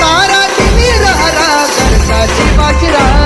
तारा तिमिर हरा करता शिवाजी राहा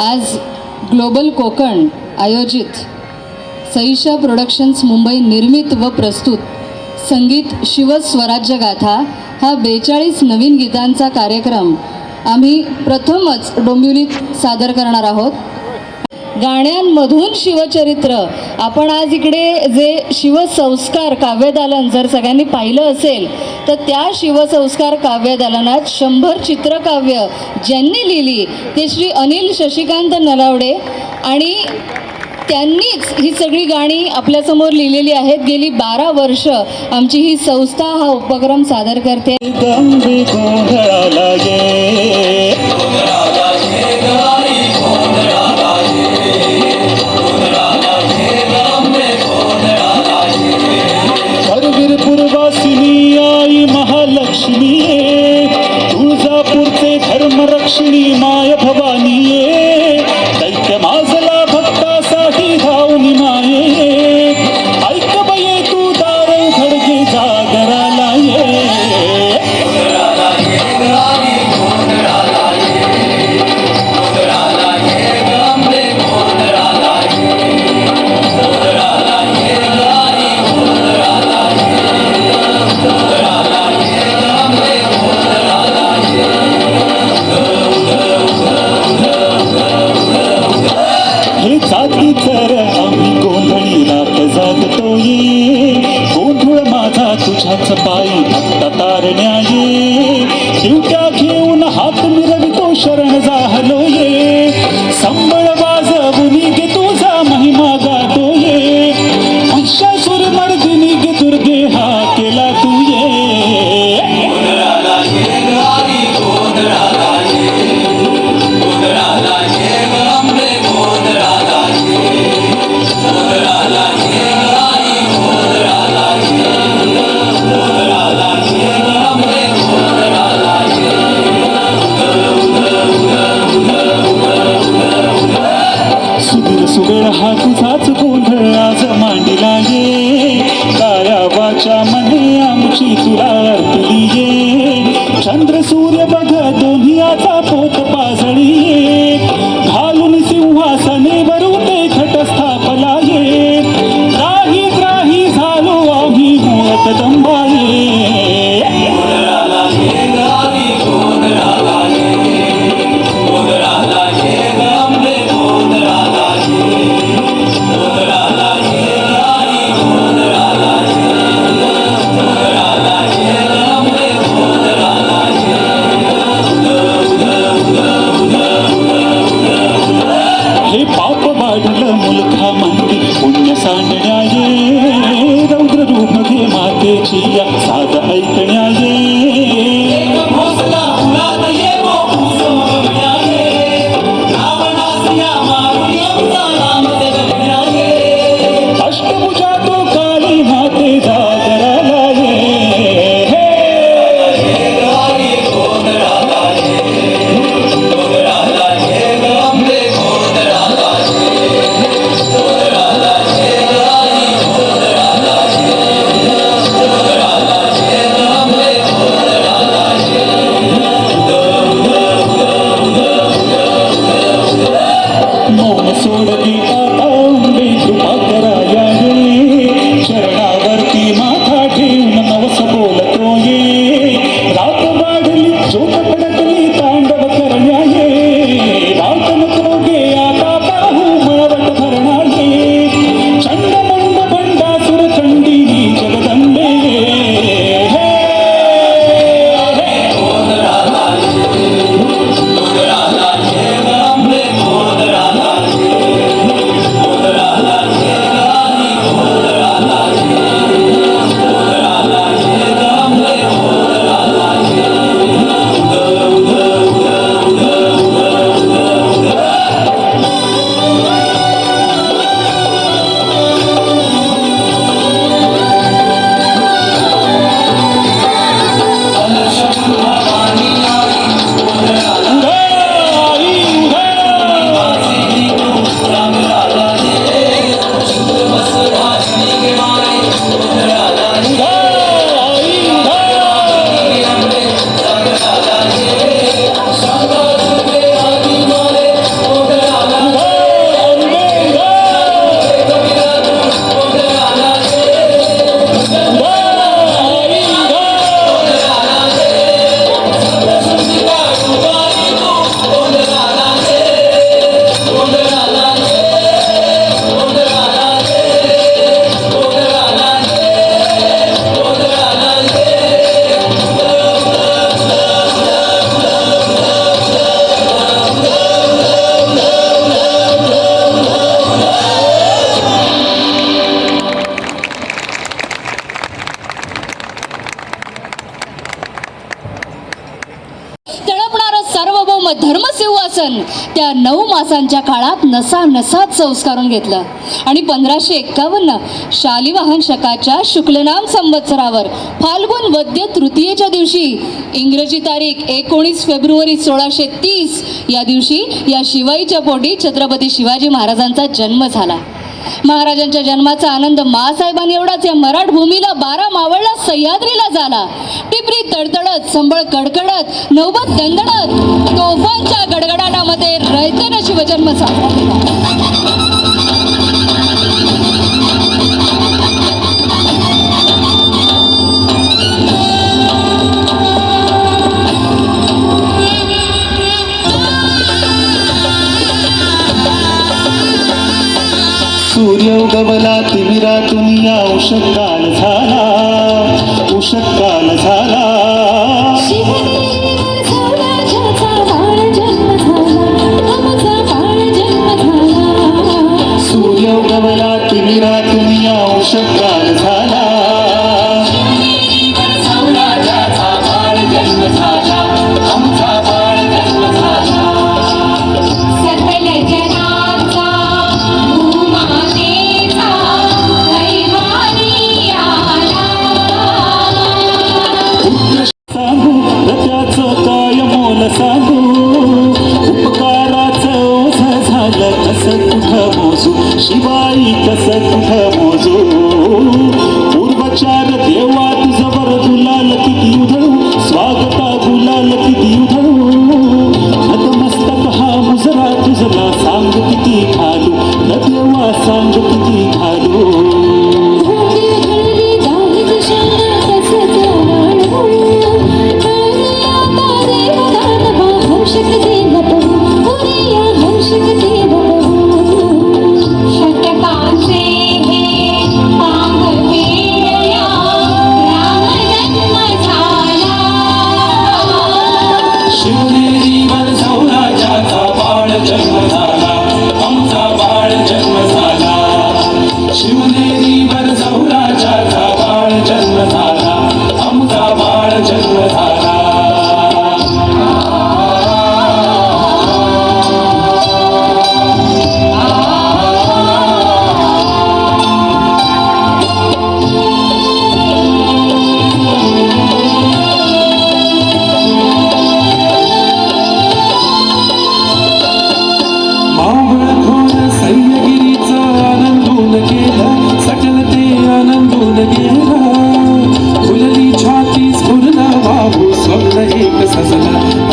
आज ग्लोबल कोकण आयोजित सईशा प्रोडक्शन्स मुंबई निर्मित व प्रस्तुत संगीत शिवस्वराज्य गाथा हा बेचाळीस नवीन गीतांचा कार्यक्रम आम्ही प्रथमच डोंबिवलीत सादर करणार आहोत. गाण्यांमधून शिवचरित्र. आपण आज इकडे जे शिवसंस्कार काव्यदालन जर सगळ्यांनी पाहिलं असेल तर त्या शिवसंस्कार काव्यदालनात शंभर चित्रकाव्य ज्यांनी लिहिली ते श्री अनिल शशिकांत नलावडे आणि त्यांनीच ही सगळी गाणी आपल्यासमोर लिहिलेली आहेत. गेली बारा वर्ष आमची ही संस्था हा उपक्रम सादर करते. महाराजांच्या काळात नसा नसात संस्कारून घेतलं. आणि पंधराशे एक्कावन्न शालिवाहन शकाच्या शुक्लनाम संवत्सरावर फाल्गुन वद्य तृतीयेच्या दिवशी इंग्रजी तारीख एकोणीस फेब्रुवारी सोळाशे तीस या दिवशी या शिवाईच्या पोटी छत्रपती शिवाजी महाराजांचा जन्म झाला. महाराजांच्या जन्माचा आनंद मासाहेबांनी एवढाच. या मराठ भूमीला बारा मावळला सह्याद्रीला झाला. टिपरी तडतडत संबळ कडकडत नौबत दणदणत तोफांच्या गडगडाटामध्ये रयतेनं शिवजन्म साजरा केला. सूर्य उगवला तिमिरातून या उषकाल झाला. उषकाल Kasakuta Mosu, Shibai Kasakuta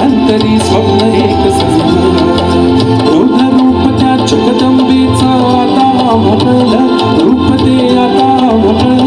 अंतरी स्वप्न एक सजला रूप त्या जगदंबेचा आता म्हटलं रूप ते आता म्हटलं